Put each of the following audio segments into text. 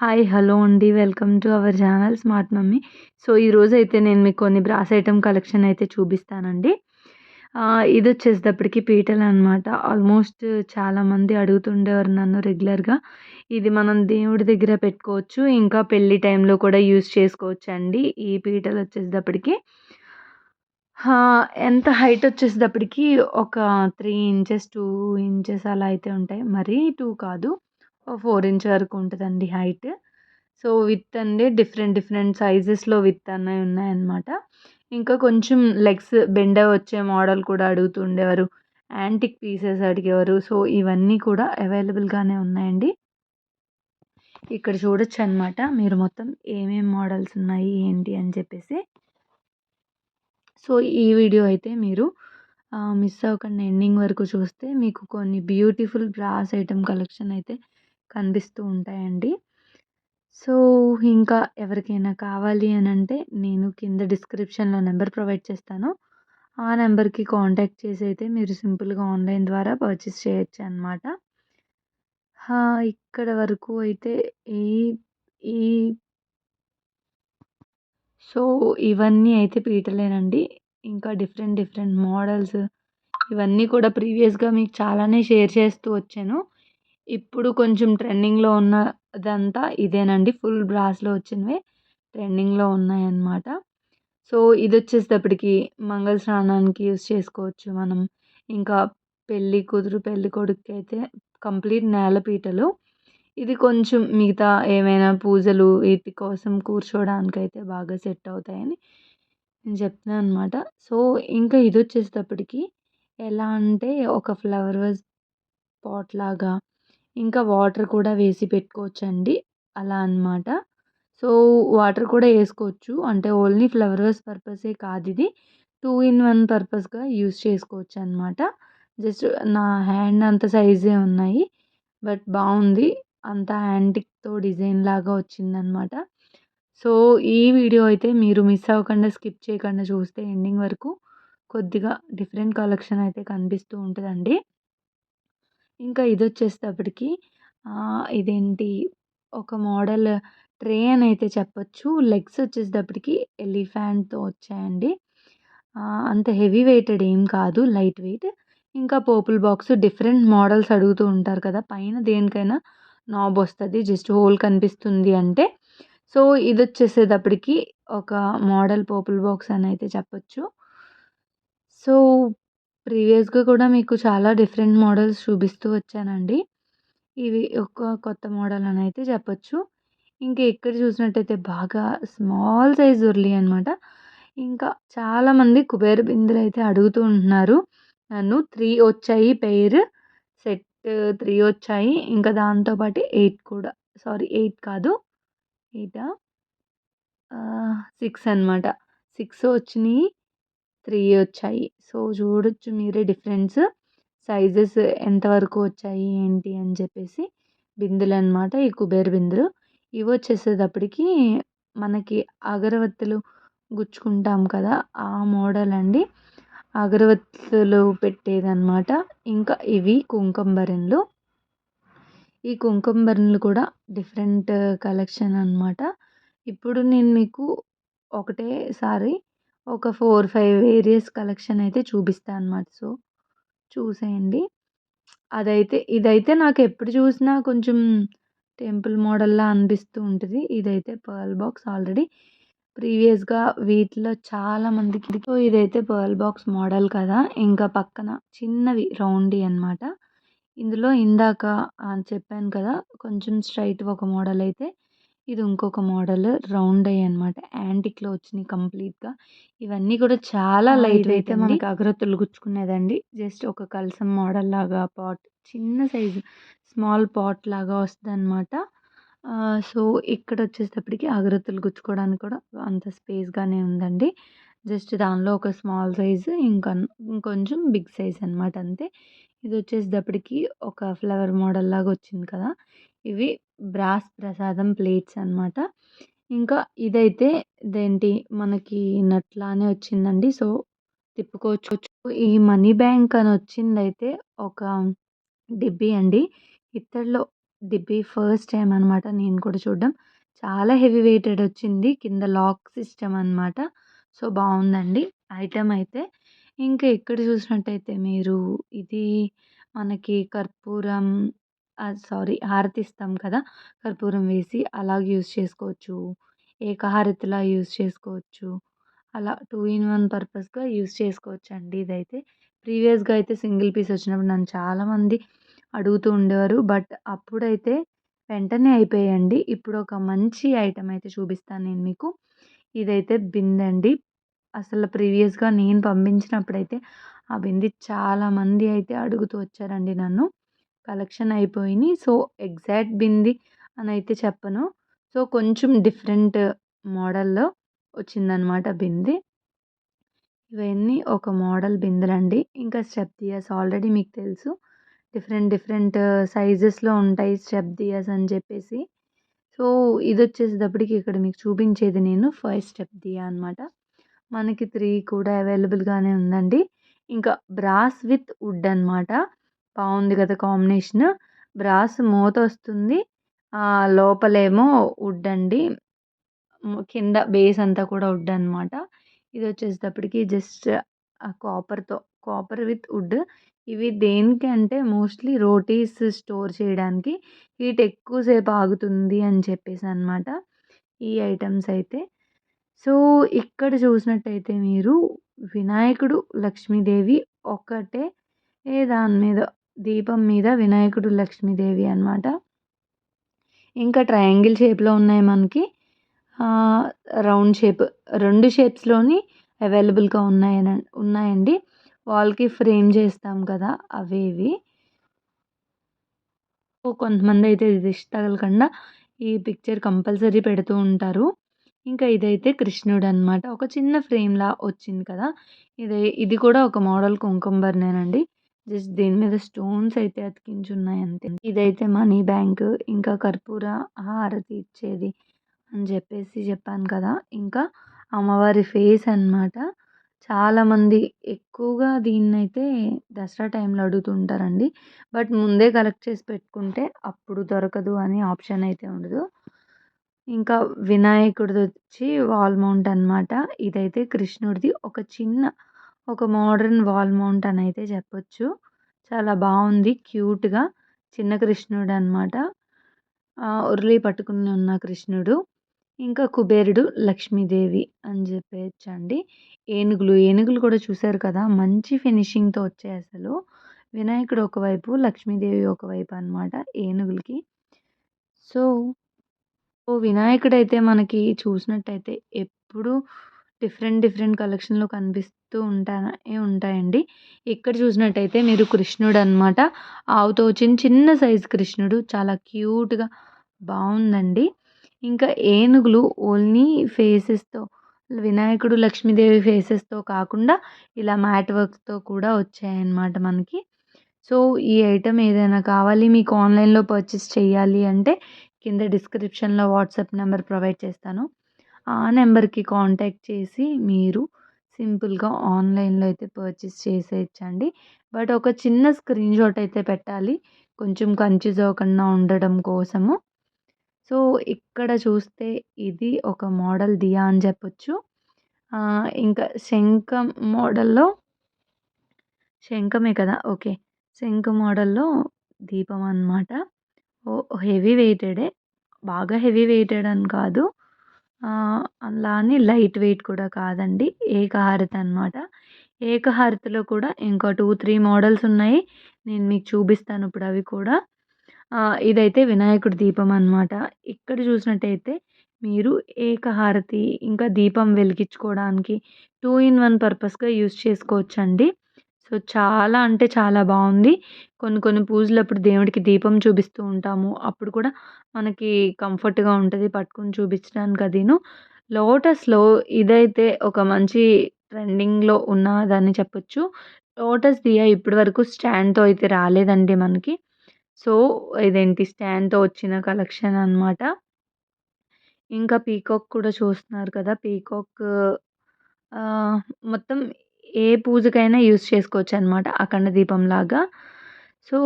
Hi hello అండి. Welcome to our channel smart mummy. So ఈరోజైతే నేను మీకు కొన్ని బ్రాస్ ఐటమ్ కలెక్షన్ అయితే చూపిస్తానండి. ఇది వచ్చేసేటప్పటికి పీటలు అనమాట ఆల్మోస్ట్ చాలామంది అడుగుతుండేవారు నన్ను రెగ్యులర్గా. ఇది మనం దేవుడి దగ్గర పెట్టుకోవచ్చు. ఇంకా పెళ్ళి టైంలో కూడా యూజ్ చేసుకోవచ్చు అండి ఈ పీటలు వచ్చేటప్పటికి ఎంత హైట్ వచ్చేసేటప్పటికి ఒక త్రీ ఇంచెస్ టూ ఇంచెస్ అలా అయితే ఉంటాయి. మరీ టూ కాదు. ఫోర్ ఇంచ్ వరకు ఉంటుందండి హైట్. సో విత్ అండి డిఫరెంట్ డిఫరెంట్ సైజెస్లో విత్ అన్నవి ఉన్నాయన్నమాట. ఇంకా కొంచెం లెగ్స్ బెండ వచ్చే మోడల్ కూడా అడుగుతుండేవారు యాంటిక్ పీసెస్ అడిగేవారు. సో ఇవన్నీ కూడా అవైలబుల్గానే ఉన్నాయండి. ఇక్కడ చూడొచ్చు అనమాట మీరు మొత్తం ఏమేమి మోడల్స్ ఉన్నాయి ఏంటి అని చెప్పేసి. సో ఈ వీడియో అయితే మీరు మిస్ అవ్వకుండా ఎండింగ్ వరకు చూస్తే మీకు కొన్ని బ్యూటిఫుల్ బ్రాస్ ఐటమ్ కలెక్షన్ అయితే కనిపిస్తూ ఉంటాయండి. సో ఇంకా ఎవరికైనా కావాలి అని అంటే నేను కింద డిస్క్రిప్షన్లో నెంబర్ ప్రొవైడ్ చేస్తాను. ఆ నెంబర్కి కాంటాక్ట్ చేసి అయితే మీరు సింపుల్గా ఆన్లైన్ ద్వారా పర్చేస్ చేయొచ్చు అనమాట ఇక్కడ వరకు అయితే ఈ ఈ సో ఇవన్నీ అయితే పీటలేనండి. ఇంకా డిఫరెంట్ డిఫరెంట్ మోడల్స్ ఇవన్నీ కూడా ప్రీవియస్గా మీకు చాలానే షేర్ చేస్తూ వచ్చాను. ఇప్పుడు కొంచెం ట్రెండింగ్లో ఉన్నదంతా ఇదేనండి. ఫుల్ బ్రాస్లో వచ్చినవే ట్రెండింగ్లో ఉన్నాయన్నమాట. సో ఇది వచ్చేసేటప్పటికి మంగళ స్నానానికి యూస్ చేసుకోవచ్చు మనం. ఇంకా పెళ్ళి కూతురు పెళ్ళి కొడుకు అయితే కంప్లీట్ నేలపీటలు ఇది కొంచెం మిగతా ఏమైనా పూజలు వీటి కోసం కూర్చోవడానికైతే అయితే బాగా సెట్ అవుతాయని నేను చెప్తున్నాను అనమాట సో ఇంకా ఇది వచ్చేటప్పటికి ఎలా అంటే ఒక ఫ్లవర్ వాజ్ పాట్ లాగా ఇంకా వాటర్ కూడా వేసి పెట్టుకోవచ్చండి. అలా అనమాట సో వాటర్ కూడా వేసుకోవచ్చు. అంటే ఓన్లీ ఫ్లవర్ వాస్ పర్పసే కాదు ఇది. టూ ఇన్ వన్ పర్పస్గా యూస్ చేసుకోవచ్చు అనమాట జస్ట్ నా హ్యాండ్ అంత సైజే ఉన్నాయి. బట్ బాగుంది. అంత యాంటిక్తో డిజైన్ లాగా వచ్చిందనమాట సో ఈ వీడియో అయితే మీరు మిస్ అవ్వకుండా స్కిప్ చేయకుండా చూస్తే ఎండింగ్ వరకు కొద్దిగా డిఫరెంట్ కలెక్షన్ అయితే కనిపిస్తూ ఉంటుందండి. ఇంకా ఇది వచ్చేటప్పటికి ఇదేంటి ఒక మోడల్ ట్రే అని అయితే చెప్పొచ్చు. లెగ్స్ వచ్చేటప్పటికి ఎలిఫెంట్తో వచ్చాయండి. అంత హెవీ వెయిటెడ్ ఏం కాదు లైట్ వెయిట్. ఇంకా పోపుల్ బాక్స్ డిఫరెంట్ మోడల్స్ అడుగుతూ ఉంటారు కదా పైన దేనికైనా నాబ్ వస్తుంది జస్ట్ హోల్ కనిపిస్తుంది అంటే. సో ఇది వచ్చేసేటప్పటికి ఒక మోడల్ పోపుల్ బాక్స్ అని అయితే చెప్పొచ్చు. సో ప్రీవియస్గా కూడా మీకు చాలా డిఫరెంట్ మోడల్స్ చూపిస్తూ వచ్చానండి. ఇవి ఒక కొత్త మోడల్ అని అయితే చెప్పొచ్చు. ఇంకా ఇక్కడ చూసినట్టయితే బాగా స్మాల్ సైజ్ ఉర్లి అనమాట ఇంకా చాలామంది కుబేర బిందులు అయితే అడుగుతూ ఉంటున్నారు. నన్ను త్రీ వచ్చాయి పెయిర్ సెట్ త్రీ వచ్చాయి ఇంకా దాంతోపాటు ఎయిట్ కూడా. సారీ ఎయిట్ కాదు ఎయిటా? సిక్స్ అనమాట సిక్స్ వచ్చినాయి. త్రీ వచ్చాయి. సో చూడొచ్చు మీరే డిఫరెన్స్. సైజెస్ ఎంతవరకు వచ్చాయి ఏంటి అని చెప్పేసి బిందులు అనమాట ఈ కుబేర్ బిందులు. ఇవి వచ్చేసేటప్పటికి మనకి అగరవత్తులు గుచ్చుకుంటాం కదా ఆ మోడల్ అండి. అగరవత్తులు పెట్టేదన్నమాట. ఇంకా ఇవి కుంకంబరిన్లు ఈ కుంకంబరిన్లు కూడా డిఫరెంట్ కలెక్షన్ అనమాట ఇప్పుడు నేను మీకు ఒకటేసారి ఒక ఫోర్ ఫైవ్ వేరియస్ కలెక్షన్ అయితే చూపిస్తాను అనమాట సో చూసేయండి. అదైతే ఇదైతే నాకు ఎప్పుడు చూసినా కొంచెం టెంపుల్ మోడల్లా అనిపిస్తూ ఉంటుంది. ఇదైతే పర్ల్ బాక్స్ ఆల్రెడీ ప్రీవియస్గా వీటిలో చాలా మందికి సో ఇదైతే పర్ల్ బాక్స్ మోడల్ కదా! ఇంకా పక్కన చిన్నవి రౌండీ అనమాట ఇందులో ఇందాక చెప్పాను కదా! కొంచెం స్ట్రైట్ ఒక మోడల్ అయితే ఇది ఇంకొక మోడల్ రౌండ్ అయ్యి అనమాట యాంటిక్లో వచ్చినాయి కంప్లీట్గా. ఇవన్నీ కూడా చాలా లైట్ అయితే మనకి అగరత్తులు గుచ్చుకునేదండి. జస్ట్ ఒక కలసం మోడల్ లాగా పాట్ చిన్న సైజు స్మాల్ పాట్ లాగా వస్తుంది అనమాట సో ఇక్కడ వచ్చేటప్పటికి అగరత్తులు గుచ్చుకోవడానికి కూడా అంత స్పేస్గానే ఉందండి. జస్ట్ దానిలో ఒక స్మాల్ సైజు ఇంకా ఇంకొంచెం బిగ్ సైజ్ అనమాట అంతే. ఇది వచ్చేటప్పటికి ఒక ఫ్లవర్ మోడల్ లాగా వచ్చింది కదా! ఇవి బ్రాస్ ప్రసాదం ప్లేట్స్ అనమాట ఇంకా ఇదైతే ఇదేంటి? మనకి నట్లానే వచ్చిందండి. సో తిప్పుకోవచ్చు. ఈ మనీ బ్యాంక్ అని వచ్చిందైతే ఒక డిబ్బీ అండి. ఇత్తడిలో డిబ్బీ ఫస్ట్ టైం అనమాట నేను కూడా చూడడం. చాలా హెవీ వెయిటెడ్ వచ్చింది. కింద లాక్ సిస్టమ్ అనమాట సో బాగుందండి. ఐటమ్ అయితే ఇంకా ఇక్కడ చూసినట్టయితే మీరు ఇది మనకి కర్పూరం సారీ హారతి ఇస్తాం కదా! కర్పూరం వేసి అలాగ యూస్ చేసుకోవచ్చు. ఏకహారతిలా యూస్ చేసుకోవచ్చు. అలా టూ ఇన్ వన్ పర్పస్గా యూస్ చేసుకోవచ్చు అండి ఇదైతే. ప్రీవియస్గా అయితే సింగిల్ పీస్ వచ్చినప్పుడు నన్ను చాలామంది అడుగుతూ ఉండేవారు. బట్ అప్పుడైతే వెంటనే అయిపోయాయండి. ఇప్పుడు ఒక మంచి ఐటెం అయితే చూపిస్తాను నేను మీకు. ఇదైతే బిందండి అండి. అసలు ప్రీవియస్గా నేను పంపించినప్పుడైతే ఆ బింది చాలామంది అయితే అడుగుతూ వచ్చారండి నన్ను. కలెక్షన్ అయిపోయినాయి. సో ఎగ్జాక్ట్ బింది అని అయితే చెప్పను. సో కొంచెం డిఫరెంట్ మోడల్లో వచ్చిందనమాట బింది. ఇవన్నీ ఒక మోడల్ బిందెలండి. ఇంకా స్టెప్ దియాస్ ఆల్రెడీ మీకు తెలుసు. డిఫరెంట్ డిఫరెంట్ సైజెస్లో ఉంటాయి స్టెప్ దియాస్ అని చెప్పేసి. సో ఇది వచ్చేసేటప్పటికి ఇక్కడ మీకు చూపించేది నేను ఫస్ట్ స్టెప్ దియా అనమాట. మనకి త్రీ కూడా అవైలబుల్గానే ఉందండి. ఇంకా బ్రాస్ విత్ వుడ్ అనమాట. బాగుంది కదా కాంబినేషన్. బ్రాస్ మూత వస్తుంది లోపలేమో వుడ్ అండి కింద బేస్ అంతా కూడా వుడ్ అనమాట ఇది వచ్చేసేటప్పటికి జస్ట్ కాపర్తో కాపర్ విత్ వుడ్. ఇవి దేనికి అంటే మోస్ట్లీ రోటీస్ స్టోర్ చేయడానికి హీట్ ఎక్కువసేపు ఆగుతుంది అని చెప్పేసి అనమాట ఈ ఐటమ్స్ అయితే. సో ఇక్కడ చూసినట్టయితే మీరు వినాయకుడు లక్ష్మీదేవి ఒక్కటే దాని మీద దీపం మీద వినాయకుడు లక్ష్మీదేవి అనమాట ఇంకా ట్రయాంగిల్ షేప్లో ఉన్నాయి మనకి. రౌండ్ షేప్ రెండు షేప్స్లోని అవైలబుల్గా ఉన్నాయన ఉన్నాయండి. వాల్కి ఫ్రేమ్ చేస్తాం కదా అవి ఇవి కొంతమంది అయితే దిష్టి తగలకుండా ఈ పిక్చర్ కంపల్సరీ పెడుతూ ఉంటారు. ఇంకా ఇదైతే కృష్ణుడు అనమాట ఒక చిన్న ఫ్రేమ్లా వచ్చింది కదా. ఇది ఇది కూడా ఒక మోడల్ కుంకుంబర్నేనండి జస్ట్ దీని మీద స్టోన్స్ అయితే అతికించి ఉన్నాయి అంతే. ఇదైతే మనీ బ్యాంక్ ఇంకా కర్పూర హారతి ఇచ్చేది అని చెప్పేసి చెప్పాను కదా. ఇంకా అమ్మవారి ఫేస్ అనమాట చాలామంది ఎక్కువగా దీన్నైతే దసరా టైంలో అడుగుతుంటారండి. బట్ ముందే కలెక్ట్ చేసి పెట్టుకుంటే అప్పుడు దొరకదు అని ఆప్షన్ అయితే ఉండదు. ఇంకా వినాయకుడిది వచ్చి వాల్ మౌంట్ అనమాట ఇదైతే కృష్ణుడిది ఒక చిన్న ఒక మోడర్న్ వాల్ మౌంట్ అని అయితే చెప్పొచ్చు. చాలా బాగుంది. క్యూట్గా చిన్న కృష్ణుడు అనమాట ఉరళి పట్టుకుని ఉన్న కృష్ణుడు. ఇంకా కుబేరుడు లక్ష్మీదేవి అని చెప్పేయచ్చండి ఏనుగులు ఏనుగులు కూడా చూశారు కదా? మంచి ఫినిషింగ్తో వచ్చాయి అసలు. వినాయకుడు ఒకవైపు లక్ష్మీదేవి ఒకవైపు అనమాట ఏనుగులకి. సో ఓ వినాయకుడైతే మనకి చూసినట్టయితే ఎప్పుడు డిఫరెంట్ డిఫరెంట్ కలెక్షన్లో కనిపిస్తూ ఉంటాయి ఉంటాయండి. ఇక్కడ చూసినట్టయితే మీరు కృష్ణుడు అనమాట ఆవుతో చిన్న చిన్న సైజు కృష్ణుడు. చాలా క్యూట్గా బాగుందండి ఇంకా ఏనుగులు ఓన్లీ ఫేసెస్తో వినాయకుడు లక్ష్మీదేవి ఫేసెస్తో కాకుండా ఇలా మ్యాట్ వర్క్తో కూడా వచ్చాయన్నమాట మనకి. సో ఈ ఐటెం ఏదైనా కావాలి మీకు ఆన్లైన్లో పర్చేస్ చేయాలి అంటే కింద డిస్క్రిప్షన్లో వాట్సాప్ నెంబర్ ప్రొవైడ్ చేస్తాను. ఆ నెంబర్కి కాంటాక్ట్ చేసి మీరు సింపుల్గా ఆన్లైన్లో అయితే పర్చేస్ చేసేయచ్చండి. బట్ ఒక చిన్న స్క్రీన్ షాట్ అయితే పెట్టాలి. కొంచెం కన్ఫ్యూజ్ అవ్వకుండా ఉండడం కోసము. సో ఇక్కడ చూస్తే ఇది ఒక మోడల్ దియా అని చెప్పొచ్చు. ఇంకా శంఖం మోడల్లో శంఖమే కదా ఓకే. శంఖ మోడల్లో దీపం అనమాట ఓ హెవీ వెయిటెడే. బాగా హెవీ వెయిటెడ్ అని కాదు. అలా అని లైట్ వెయిట్ కూడా కాదండి. ఏకహారతి అనమాట ఏకహారతిలో కూడా ఇంకా టూ త్రీ మోడల్స్ ఉన్నాయి. నేను మీకు చూపిస్తాను ఇప్పుడు అవి కూడా. ఇదైతే వినాయకుడి దీపం అనమాట ఇక్కడ చూసినట్టయితే మీరు ఏకహారతి ఇంకా దీపం వెలిగించుకోవడానికి టూ ఇన్ వన్ పర్పస్గా యూస్ చేసుకోవచ్చండి. సో చాలా అంటే చాలా బాగుంది. కొన్ని కొన్ని పూజలు అప్పుడు దేవుడికి దీపం చూపిస్తూ ఉంటాము. అప్పుడు కూడా మనకి కంఫర్ట్గా ఉంటుంది పట్టుకుని చూపించడానికి అదిను. లోటస్లో ఇదైతే ఒక మంచి ట్రెండింగ్లో ఉన్నదని చెప్పొచ్చు. లోటస్ దియా ఇప్పటి వరకు స్టాండ్తో అయితే రాలేదండి మనకి. సో ఇదేంటి స్టాండ్తో వచ్చిన కలెక్షన్ అనమాట ఇంకా పీకాక్ కూడా చూస్తున్నారు కదా పీకాక్ మొత్తం ఏ పూజకైనా యూస్ చేసుకోవచ్చు అనమాట అఖండ దీపంలాగా సో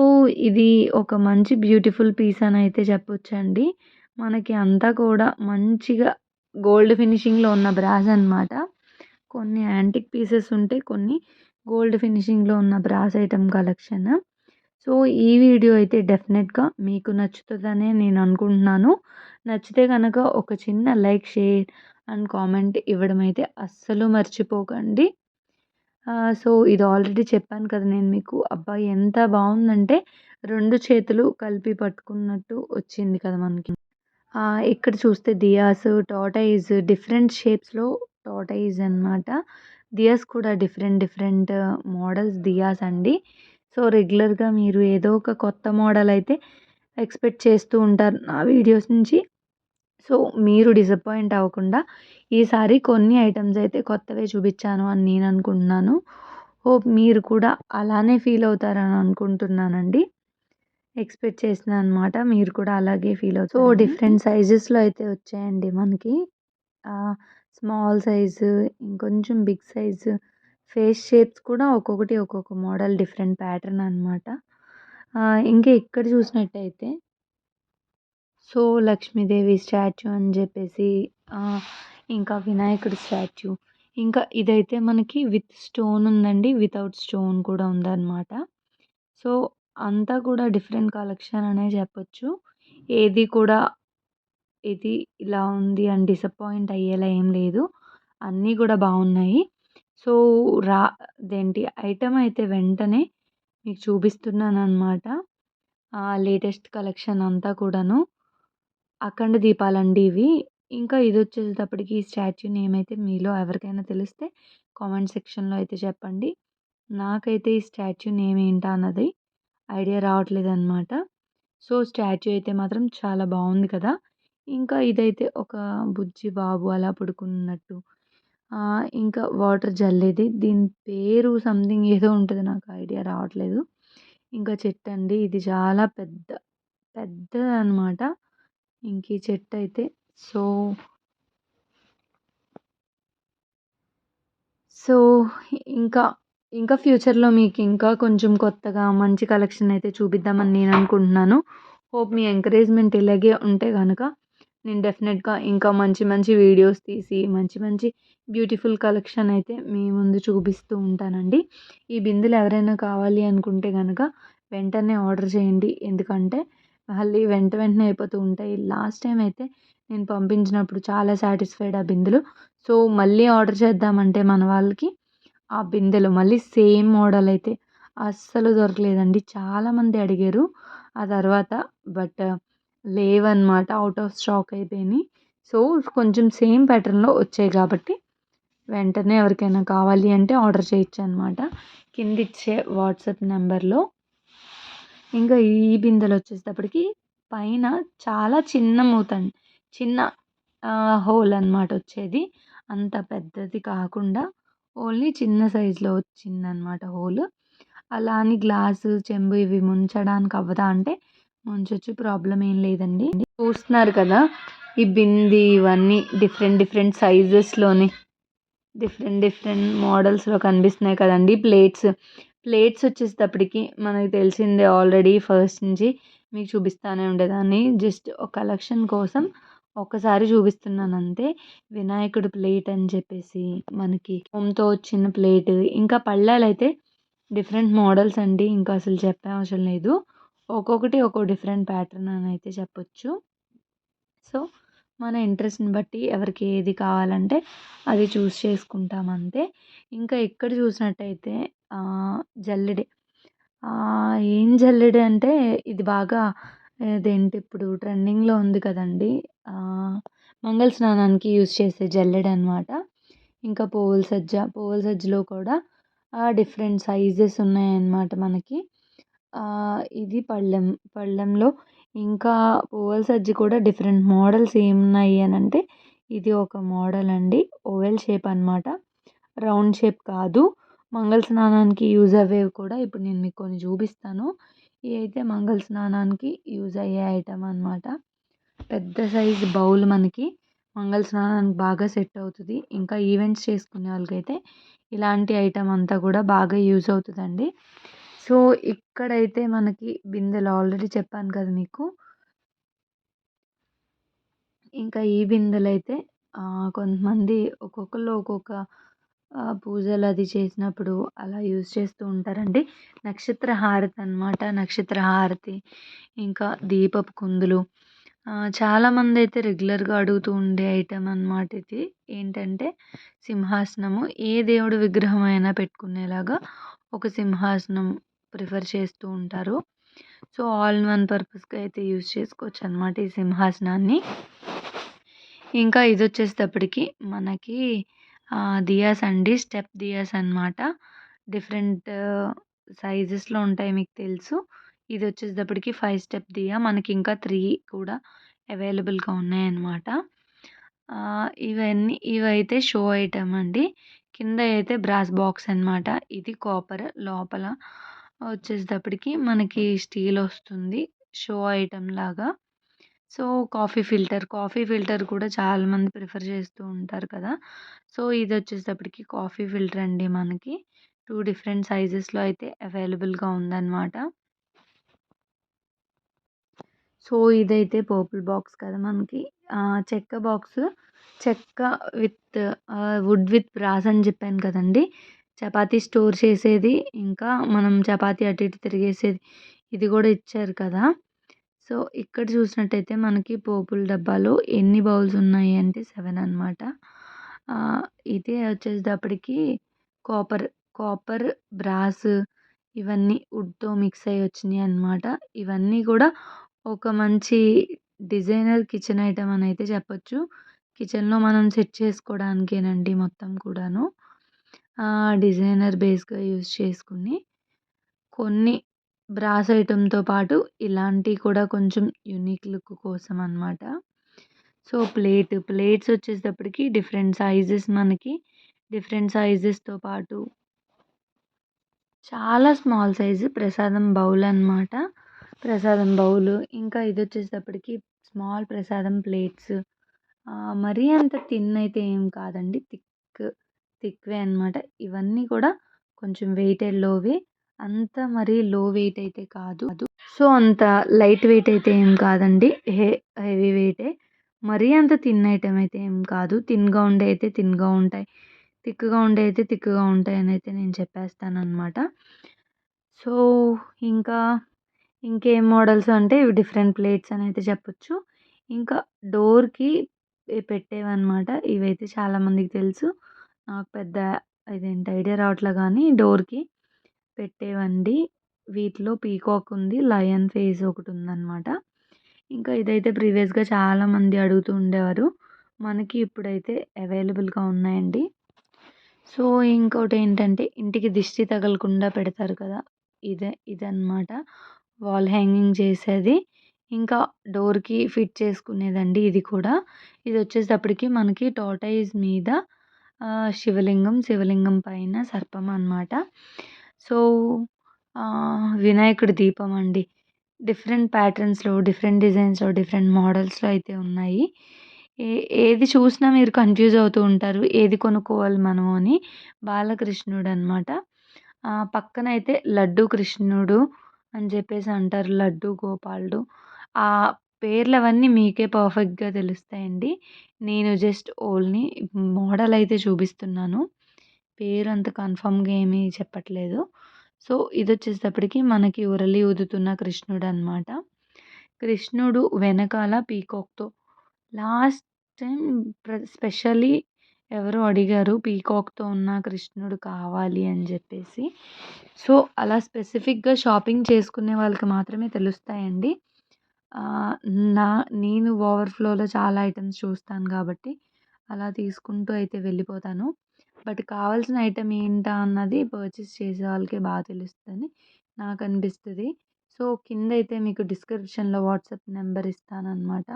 ఇది ఒక మంచి బ్యూటిఫుల్ పీస్ అని అయితే చెప్పొచ్చండి. మనకి అంతా కూడా మంచిగా గోల్డ్ ఫినిషింగ్లో ఉన్న బ్రాస్ అనమాట కొన్ని యాంటిక్ పీసెస్ ఉంటే కొన్ని గోల్డ్ ఫినిషింగ్లో ఉన్న బ్రాస్ ఐటమ్ కలెక్షన్. సో ఈ వీడియో అయితే డెఫినెట్గా మీకు నచ్చుతుందనే నేను అనుకుంటున్నాను. నచ్చితే కనుక ఒక చిన్న లైక్ షేర్ అండ్ కామెంట్ ఇవ్వడం అయితే అస్సలు మర్చిపోకండి. సో ఇది ఆల్రెడీ చెప్పాను కదా నేను మీకు. అబ్బా! ఎంత బాగుందంటే రెండు చేతులు కలిపి పట్టుకున్నట్టు వచ్చింది కదా మనకి. ఇక్కడ చూస్తే దియాస్ టాటైజ్ డిఫరెంట్ షేప్స్లో టాటైజ్ అనమాట దియాస్ కూడా డిఫరెంట్ డిఫరెంట్ మోడల్స్ దియాస్ అండి. సో రెగ్యులర్గా మీరు ఏదో ఒక కొత్త మోడల్ అయితే ఎక్స్పెక్ట్ చేస్తూ ఉంటారు. నా వీడియోస్ నుంచి సో మీరు డిసప్పాయింట్ అవ్వకుండా ఈసారి కొన్ని ఐటమ్స్ అయితే కొత్తవే చూపించాను అని నేను అనుకుంటున్నాను. హోప్ మీరు కూడా అలానే ఫీల్ అవుతారని అనుకుంటున్నానండి. ఎక్స్పెక్ట్ చేసిన అనమాట మీరు కూడా అలాగే ఫీల్ అవుతారు. సో డిఫరెంట్ సైజెస్లో అయితే వచ్చాయండి మనకి. స్మాల్ సైజు ఇంకొంచెం బిగ్ సైజు ఫేస్ షేప్స్ కూడా ఒక్కొక్కటి ఒక్కొక్క మోడల్ డిఫరెంట్ ప్యాటర్న్ అనమాట ఇంకా ఇక్కడ చూసినట్టయితే సో లక్ష్మీదేవి స్టాచ్యూ అని చెప్పేసి ఇంకా వినాయకుడి స్టాచ్యూ. ఇంకా ఇదైతే మనకి విత్ స్టోన్ ఉందండి వితౌట్ స్టోన్ కూడా ఉందన్నమాట. సో అంతా కూడా డిఫరెంట్ కలెక్షన్ అనే చెప్పొచ్చు. ఏది కూడా ఇది ఇలా ఉంది అని డిసప్పాయింట్ అయ్యేలా ఏం లేదు. అన్నీ కూడా బాగున్నాయి. సో రా అదేంటి ఐటమ్ అయితే వెంటనే మీకు చూపిస్తున్నాను అనమాట లేటెస్ట్ కలెక్షన్ అంతా కూడాను. అఖండ దీపాలండి ఇవి. ఇంకా ఇది వచ్చేటప్పటికి ఈ స్టాచ్యూ నేమ్ అయితే మీలో ఎవరికైనా తెలిస్తే కామెంట్ సెక్షన్లో అయితే చెప్పండి. నాకైతే ఈ స్టాచ్యూ నేమ్ ఏంటా అన్నది ఐడియా రావట్లేదు అనమాట సో స్టాచ్యూ అయితే మాత్రం చాలా బాగుంది కదా. ఇంకా ఇదైతే ఒక బుజ్జి బాబు అలా పడుకున్నట్టు. ఇంకా వాటర్ జల్లేది. దీని పేరు సంథింగ్ ఏదో ఉంటుంది నాకు ఐడియా రావట్లేదు. ఇంకా చెట్టు అండి. ఇది చాలా పెద్ద పెద్దది అనమాట ఇంక ఈ చెట్టు అయితే సో సో ఇంకా ఇంకా ఫ్యూచర్లో మీకు ఇంకా కొంచెం కొత్తగా మంచి కలెక్షన్ అయితే చూపిద్దామని నేను అనుకుంటున్నాను. హోప్ మీ ఎంకరేజ్మెంట్ ఇలాగే ఉంటే కనుక నేను డెఫినెట్గా ఇంకా మంచి మంచి వీడియోస్ తీసి మంచి మంచి బ్యూటిఫుల్ కలెక్షన్ అయితే మీ ముందు చూపిస్తూ ఉంటానండి. ఈ బిందులు ఎవరైనా కావాలి అనుకుంటే కనుక వెంటనే ఆర్డర్ చేయండి. ఎందుకంటే మళ్ళీ వెంట వెంటనే అయిపోతూ ఉంటాయి. లాస్ట్ టైం అయితే నేను పంపించినప్పుడు చాలా సాటిస్ఫైడ్ ఆ బిందెలు. సో మళ్ళీ ఆర్డర్ చేద్దామంటే మన వాళ్ళకి ఆ బిందెలు మళ్ళీ సేమ్ మోడల్ అయితే అస్సలు దొరకలేదండి. చాలామంది అడిగారు ఆ తర్వాత బట్ లేవన్నమాట అవుట్ ఆఫ్ స్టాక్ అయిపోయినాయి. సో కొంచెం సేమ్ ప్యాటర్న్లో వచ్చాయి కాబట్టి వెంటనే ఎవరికైనా కావాలి అంటే ఆర్డర్ చేయొచ్చు అనమాట కింద ఇచ్చే వాట్సాప్ నెంబర్లో ఇంకా ఈ బిందెలు వచ్చేటప్పటికి పైన చాలా చిన్న మూత చిన్న హోల్ అనమాట వచ్చేది. అంత పెద్దది కాకుండా ఓన్లీ చిన్న సైజులో వచ్చిందనమాట హోల్. అలా అని గ్లాసు చెంబు ఇవి ముంచడానికి అవ్వదా అంటే ముంచొచ్చు ప్రాబ్లం ఏం లేదండి. చూస్తున్నారు కదా ఈ బింది ఇవన్నీ డిఫరెంట్ డిఫరెంట్ సైజెస్లోని డిఫరెంట్ డిఫరెంట్ మోడల్స్లో కనిపిస్తున్నాయి కదండి ప్లేట్స్. ప్లేట్స్ వచ్చేటప్పటికి మనకి తెలిసిందే ఆల్రెడీ ఫస్ట్ నుంచి మీకు చూపిస్తానే ఉండేదాన్ని. జస్ట్ ఒక కలెక్షన్ కోసం ఒక్కసారి చూపిస్తున్నాను అంతే. వినాయకుడు ప్లేట్ అని చెప్పేసి మనకి హోమ్తో వచ్చిన ప్లేట్. ఇంకా పళ్ళాలు అయితే డిఫరెంట్ మోడల్స్ అండి. ఇంకా అసలు చెప్పే అవసరం లేదు. ఒక్కొక్కటి ఒక్కో డిఫరెంట్ ప్యాటర్న్ అని అయితే చెప్పొచ్చు. సో మన ఇంట్రెస్ట్ని బట్టి ఎవరికి ఏది కావాలంటే అది చూస్ చేసుకుంటాం అంతే. ఇంకా ఎక్కడ చూసినట్టయితే జల్లెడే. ఏం జల్లెడ అంటే ఇది బాగా ఇదేంటి ఇప్పుడు ట్రెండింగ్లో ఉంది కదండి. మంగళ స్నానానికి యూజ్ చేసే జల్లెడ అనమాట ఇంకా పువ్వుల సజ్జ పువ్వుల సజ్జలో కూడా డిఫరెంట్ సైజెస్ ఉన్నాయన్నమాట మనకి. ఇది పళ్ళెం పళ్ళెంలో ఇంకా ఓవెల్ సజ్జ కూడా డిఫరెంట్ మోడల్స్ ఏమున్నాయి అని అంటే ఇది ఒక మోడల్ అండి. ఓవెల్ షేప్ అనమాట రౌండ్ షేప్ కాదు. మంగళ స్నానానికి యూజ్ అయ్యేవి కూడా ఇప్పుడు నేను మీకు కొన్ని చూపిస్తాను. ఇవి అయితే మంగళ స్నానానికి యూజ్ అయ్యే ఐటమ్ అనమాట పెద్ద సైజ్ బౌల్ మనకి మంగళ స్నానానికి బాగా సెట్ అవుతుంది. ఇంకా ఈవెంట్స్ చేసుకునే వాళ్ళకైతే ఇలాంటి ఐటమ్ అంతా కూడా బాగా యూజ్ అవుతుందండి. సో ఇక్కడైతే మనకి బిందెలు ఆల్రెడీ చెప్పాను కదా మీకు. ఇంకా ఈ బిందెలైతే కొంతమంది ఒక్కొక్కళ్ళు ఒక్కొక్క పూజలు అది చేసినప్పుడు అలా యూజ్ చేస్తూ ఉంటారండి. నక్షత్ర హారతి అనమాట నక్షత్ర హారతి ఇంకా దీపపు కుందులు. చాలామంది అయితే రెగ్యులర్గా అడుగుతూ ఉండే ఐటెం అనమాట ఇది. ఏంటంటే సింహాసనము. ఏ దేవుడి విగ్రహం అయినా పెట్టుకునేలాగా ఒక సింహాసనం ప్రిఫర్ చేస్తూ ఉంటారు. సో ఆల్ ఇన్ వన్ పర్పస్గా అయితే యూజ్ చేసుకోవచ్చు అనమాట ఈ సింహాసనాన్ని. ఇంకా ఇది వచ్చేసేటప్పటికి మనకి దియాస్ అండి. స్టెప్ దియాస్ అనమాట డిఫరెంట్ సైజెస్లో ఉంటాయి మీకు తెలుసు. ఇది వచ్చేటప్పటికి ఫైవ్ స్టెప్ దియా. మనకి ఇంకా త్రీ కూడా అవైలబుల్గా ఉన్నాయన్నమాట. ఇవన్నీ ఇవైతే షో ఐటమ్ అండి. కింద అయితే బ్రాస్ బాక్స్ అనమాట ఇది కాపర్ లోపల. వచ్చేటప్పటికి మనకి స్టీల్ వస్తుంది. షో ఐటమ్ లాగా. So coffee filter coffee filter కూడా చాలామంది ప్రిఫర్ చేస్తూ ఉంటారు కదా! సో ఇది వచ్చేటప్పటికి కాఫీ ఫిల్టర్ అండి మనకి. టూ డిఫరెంట్ సైజెస్లో అయితే అవైలబుల్గా ఉందన్నమాట. సో ఇదైతే పర్పుల్ బాక్స్ కదా మనకి. చెక్క బాక్స్ చెక్క విత్ వుడ్ విత్ బ్రాస్ అని చెప్పాను కదండి! చపాతీ స్టోర్ చేసేది ఇంకా మనం చపాతీ అటు ఇటు తిరిగేసేది ఇది కూడా ఇచ్చారు కదా! సో ఇక్కడ చూసినట్టయితే మనకి పోపుల డబ్బాలో ఎన్ని బౌల్స్ ఉన్నాయి అంటే సెవెన్ అనమాట ఇదే వచ్చేటప్పటికి కాపర్ కాపర్ బ్రాస్ ఇవన్నీ వుడ్తో మిక్స్ అయ్యి వచ్చినాయి అనమాట ఇవన్నీ కూడా ఒక మంచి డిజైనర్ కిచెన్ ఐటమ్ అని అయితే చెప్పొచ్చు. కిచెన్లో మనం సెట్ చేసుకోవడానికేనండి మొత్తం కూడాను. డిజైనర్ బేస్గా యూస్ చేసుకుని కొన్ని బ్రాస్ ఐటెంతో పాటు ఇలాంటివి కూడా కొంచెం యూనిక్ లుక్ కోసం అనమాట సో ప్లేట్ ప్లేట్స్ వచ్చేటప్పటికి డిఫరెంట్ సైజెస్ మనకి డిఫరెంట్ సైజెస్తో పాటు చాలా స్మాల్ సైజు ప్రసాదం బౌల్ అనమాట ప్రసాదం బౌల్ ఇంకా ఇది వచ్చేటప్పటికి స్మాల్ ప్రసాదం ప్లేట్స్. మరీ అంత థిన్ అయితే ఏం కాదండి. థిక్ థిక్వే అనమాట ఇవన్నీ కూడా కొంచెం వెయిటెడ్ లోవే అంత మరీ లో వెయిట్ అయితే కాదు. సో అంత లైట్ వెయిట్ అయితే ఏం కాదండి. హె హెవీ వెయిటే. మరీ అంత తిన్ ఐటెం అయితే ఏం కాదు. తిన్గా ఉండే అయితే తిన్గా ఉంటాయి. థిక్గా ఉండే అయితే థిక్గా ఉంటాయి అని అయితే నేను చెప్పేస్తాను అనమాట సో ఇంకా ఇంకేం మోడల్స్ అంటే ఇవి డిఫరెంట్ ప్లేట్స్ అని అయితే చెప్పొచ్చు. ఇంకా డోర్కి పెట్టేవన్నమాట. ఇవైతే చాలామందికి తెలుసు. నాకు పెద్ద ఇదేంటి ఐడియా రావట్లే కానీ డోర్కి పెట్టేవండి. వీటిలో పీకాక్ ఉంది లయన్ ఫేస్ ఒకటి ఉందన్నమాట ఇంకా ఇదైతే ప్రీవియస్గా చాలామంది అడుగుతూ ఉండేవారు. మనకి ఇప్పుడైతే అవైలబుల్గా ఉన్నాయండి. సో ఇంకోటి ఏంటంటే ఇంటికి దిష్టి తగలకుండా పెడతారు కదా ఇదే ఇదన్నమాట. వాల్ హ్యాంగింగ్ చేసేది. ఇంకా డోర్కి ఫిట్ చేసుకునేదండి ఇది కూడా. ఇది వచ్చేటప్పటికి మనకి టోటైజ్ మీద శివలింగం శివలింగం పైన సర్పం అనమాట సో వినాయకుడి దీపం అండి. డిఫరెంట్ ప్యాటర్న్స్లో డిఫరెంట్ డిజైన్స్లో డిఫరెంట్ మోడల్స్లో అయితే ఉన్నాయి. ఏ ఏది చూసినా మీరు కన్ఫ్యూజ్ అవుతూ ఉంటారు ఏది కొనుక్కోవాలి మనము అని బాలకృష్ణుడు అనమాట పక్కన అయితే లడ్డు కృష్ణుడు అని చెప్పేసి అంటారు లడ్డు గోపాలుడు. ఆ పేర్లు అవన్నీ మీకే పర్ఫెక్ట్గా తెలుస్తాయండి. నేను జస్ట్ ఓన్లీ మోడల్ అయితే చూపిస్తున్నాను. పేరు అంత కన్ఫామ్గా ఏమీ చెప్పట్లేదు. సో ఇది వచ్చేటప్పటికి మనకి ఉరలి ఊదుతున్న కృష్ణుడు అనమాట కృష్ణుడు వెనకాల పీకాక్తో లాస్ట్ టైం స్పెషల్లీ ఎవరో అడిగారు పీకాక్తో ఉన్న కృష్ణుడు కావాలి అని చెప్పేసి. సో అలా స్పెసిఫిక్గా షాపింగ్ చేసుకునే వాళ్ళకి మాత్రమే తెలుస్తాయండి. నా నేను ఓవర్ఫ్లోలో చాలా ఐటమ్స్ చూస్తాను కాబట్టి అలా తీసుకుంటూ అయితే వెళ్ళిపోతాను. బట్ కావాల్సిన ఐటమ్ ఏంటా అన్నది పర్చేస్ చేసే వాళ్ళకే బాగా తెలుస్తుంది. నాకు అనిపిస్తుంది. సో కింద అయితే మీకు డిస్క్రిప్షన్లో వాట్సాప్ నెంబర్ ఇస్తానన్నమాట.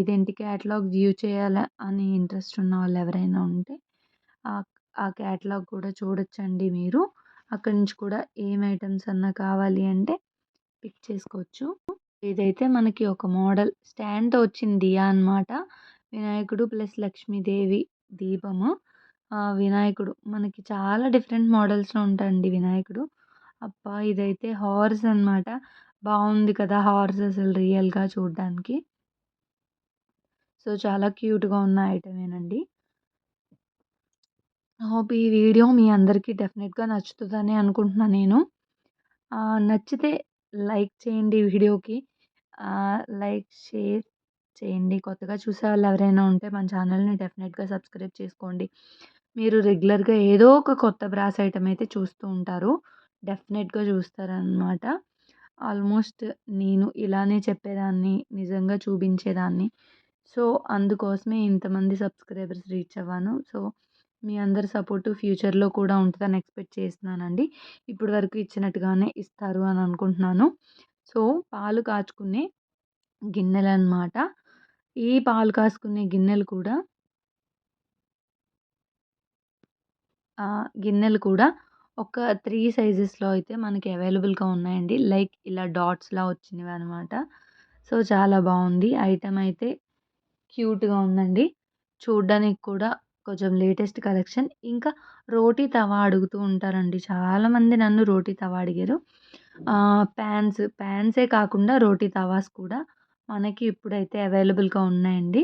ఇదేంటి క్యాటలాగ్ వ్యూ చేయాలి అని ఇంట్రెస్ట్ ఉన్న వాళ్ళు ఎవరైనా ఉంటే ఆ క్యాటలాగ్ కూడా చూడొచ్చండి మీరు. అక్కడి నుంచి కూడా ఏం ఐటమ్స్ అన్నా కావాలి అంటే పిక్ చేసుకోవచ్చు. ఇదైతే మనకి ఒక మోడల్. స్టాండ్తో వచ్చింది దియా అనమాట వినాయకుడు ప్లస్ లక్ష్మీదేవి దీపము. వినాయకుడు మనకి చాలా డిఫరెంట్ మోడల్స్లో ఉంటాయండి వినాయకుడు అబ్బా! ఇదైతే హార్స్ అనమాట. బాగుంది కదా! హార్స్ అసలు రియల్‌గా చూడడానికి సో, చాలా క్యూట్‌గా ఉన్న ఐటమేనండి. హోప్ ఈ వీడియో మీ అందరికీ డెఫినెట్‌గా నచ్చుతుందని అనుకుంటున్నాను నేను. నచ్చితే లైక్ చేయండి వీడియోకి. లైక్, షేర్ చేయండి. కొత్తగా చూసే వాళ్ళు ఎవరైనా ఉంటే మన ఛానల్‌ని డెఫినెట్‌గా సబ్స్క్రైబ్ చేసుకోండి. మీరు రెగ్యులర్‌గా ఏదో ఒక కొత్త బ్రాస్ ఐటమ్ అయితే చూస్తూ ఉంటారు. డెఫినెట్‌గా చూస్తారనమాట. ఆల్మోస్ట్ నేను ఇలానే చెప్పేదాన్ని, నిజంగా చూపించేదాన్ని. సో, అందుకోసమే ఇంతమంది సబ్స్క్రైబర్స్ రీచ్ అవ్వాను. సో, మీ అందరి సపోర్టు ఫ్యూచర్‌లో కూడా ఉంటుందని ఎక్స్‌పెక్ట్ చేస్తున్నానండి. ఇప్పటి వరకు ఇచ్చినట్టుగానే ఇస్తారు అని అనుకుంటున్నాను. సో, పాలు కాచుకునే గిన్నెలు అనమాట ఈ పాలు కాసుకునే గిన్నెలు కూడా గిన్నెలు కూడా ఒక త్రీ సైజెస్‌లో అయితే మనకి అవైలబుల్‌గా ఉన్నాయండి. లైక్ ఇలా డాట్స్‌లా వచ్చినవి అనమాట సో, చాలా బాగుంది ఐటెం అయితే క్యూట్‌గా ఉందండి. చూడ్డానికి కూడా కొంచెం లేటెస్ట్ కలెక్షన్. ఇంకా రోటీ తవా అడుగుతూ ఉంటారండి. చాలామంది నన్ను రోటీ తవా అడిగారు. ప్యాన్స్ ప్యాన్సే కాకుండా రోటీ తవాస్ కూడా మనకి ఇప్పుడైతే అవైలబుల్‌గా ఉన్నాయండి.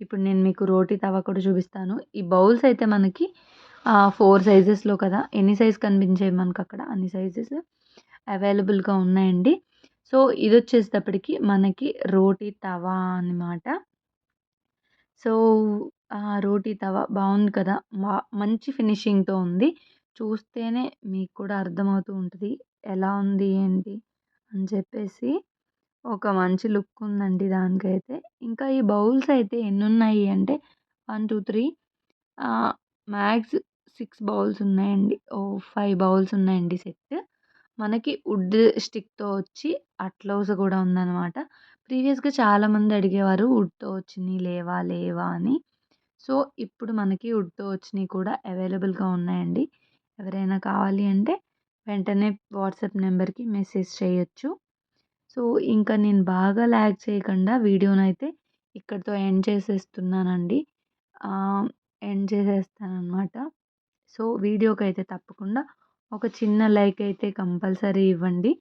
ఇప్పుడు నేను మీకు రోటీ తవా కూడా చూపిస్తాను. ఈ బౌల్స్ అయితే మనకి ఫోర్ సైజెస్‌లో కదా! ఎన్ని సైజ్ కనిపించాయి మనకక్కడ అన్ని సైజెస్ అవైలబుల్‌గా ఉన్నాయండి. సో, ఇది వచ్చేసేటప్పటికి మనకి రోటీ తవా అనమాట. సో, రోటీ తవా బాగుంది కదా! మా మంచి ఫినిషింగ్‌తో ఉంది. చూస్తేనే మీకు కూడా అర్థమవుతూ ఉంటుంది ఎలా ఉంది ఏంటి అని చెప్పేసి. ఒక మంచి లుక్ ఉందండి దానికైతే. ఇంకా ఈ బౌల్స్ అయితే ఎన్ని ఉన్నాయి అంటే one two three max six bowls ఉన్నాయండి. ఓ ఫైవ్ బౌల్స్ ఉన్నాయండి సెట్. మనకి వుడ్ స్టిక్‌తో వచ్చి అట్లౌస కూడా ఉందనమాట. ప్రీవియస్‌గా చాలామంది అడిగేవారు వుడ్‌తో వచ్చినాయి లేవా? లేవా? అని. సో, ఇప్పుడు మనకి వుడ్‌తో వచ్చినాయి కూడా అవైలబుల్‌గా ఉన్నాయండి. ఎవరైనా కావాలి అంటే వెంటనే వాట్సాప్ నెంబర్‌కి మెసేజ్ చేయొచ్చు. సో, ఇంకా నేను బాగా ల్యాగ్ చేయకుండా వీడియోనైతే ఇక్కడితో ఎండ్ చేసేస్తున్నానండి. ఎండ్ చేసేస్తాననమాట. సో, వీడియోకి అయితే తప్పకుండా ఒక చిన్న లైక్ అయితే కంపల్సరీ ఇవ్వండి.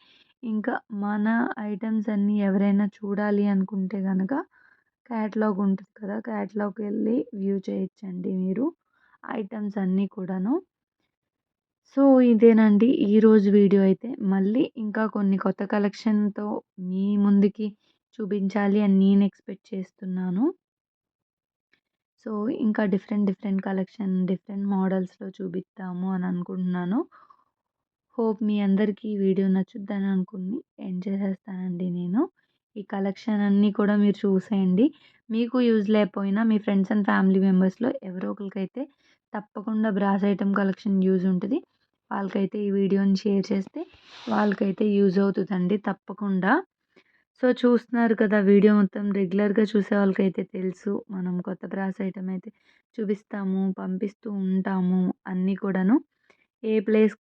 ఇంకా మన ఐటమ్స్ అన్నీ ఎవరైనా చూడాలి అనుకుంటే కనుక క్యాటలాగ్ ఉంటుంది కదా! క్యాటలాగ్‌కెళ్ళి వ్యూ చేయొచ్చండి మీరు. ఐటమ్స్ అన్నీ కూడాను. సో, ఇదేనండి ఈరోజు వీడియో అయితే. మళ్ళీ ఇంకా కొన్ని కొత్త కలెక్షన్‌తో మీ ముందుకి చూపించాలి అని నేను ఎక్స్‌పెక్ట్ చేస్తున్నాను. సో, ఇంకా డిఫరెంట్ డిఫరెంట్ కలెక్షన్, డిఫరెంట్ మోడల్స్‌లో చూపిద్దాము అని అనుకుంటున్నాను. హోప్ మీ అందరికీ ఈ వీడియో నచ్చుద్దని అనుకుని ఎండ్ చేసేస్తానండి నేను. ఈ కలెక్షన్ అన్నీ కూడా మీరు చూసేయండి. మీకు యూజ్ లేకపోయినా మీ ఫ్రెండ్స్ అండ్ ఫ్యామిలీ మెంబర్స్‌లో ఎవరో ఒకరికైతే తప్పకుండా బ్రాస్ ఐటమ్ కలెక్షన్ యూజ్ ఉంటుంది వాళ్ళకైతే ఈ వీడియోని షేర్ చేస్తే వాళ్ళకైతే యూజ్ అవుతుందండి తప్పకుండా. సో, చూస్తున్నారు కదా! వీడియో మొత్తం రెగ్యులర్‌గా చూసే వాళ్ళకైతే తెలుసు. మనం కొత్త బ్రాస్ ఐటమ్ అయితే చూపిస్తాము, పంపిస్తూ ఉంటాము అన్నీ కూడాను. ఏ ప్లేస్